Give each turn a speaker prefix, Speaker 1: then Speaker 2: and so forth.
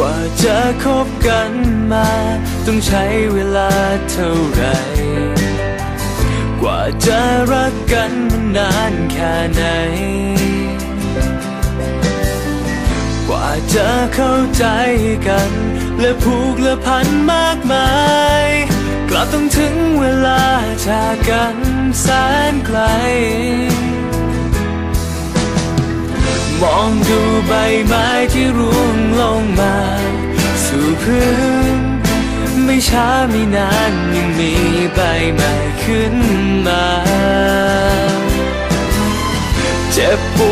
Speaker 1: กว่าจะคบกันมา ต้องใช้เวลาเท่าไหรกว่าจะรักกันมันนานแค่ไหน กว่าจะเข้าใจกัน และผูกและพันมากมาย กลับต้องถึงเวลาจากกันแสนไกลมองดูใบไม้ที่ร่วงลง คืน ไม่ช้าไม่นานยังมีใบใหม่ขึ้นมา เจ็บปวด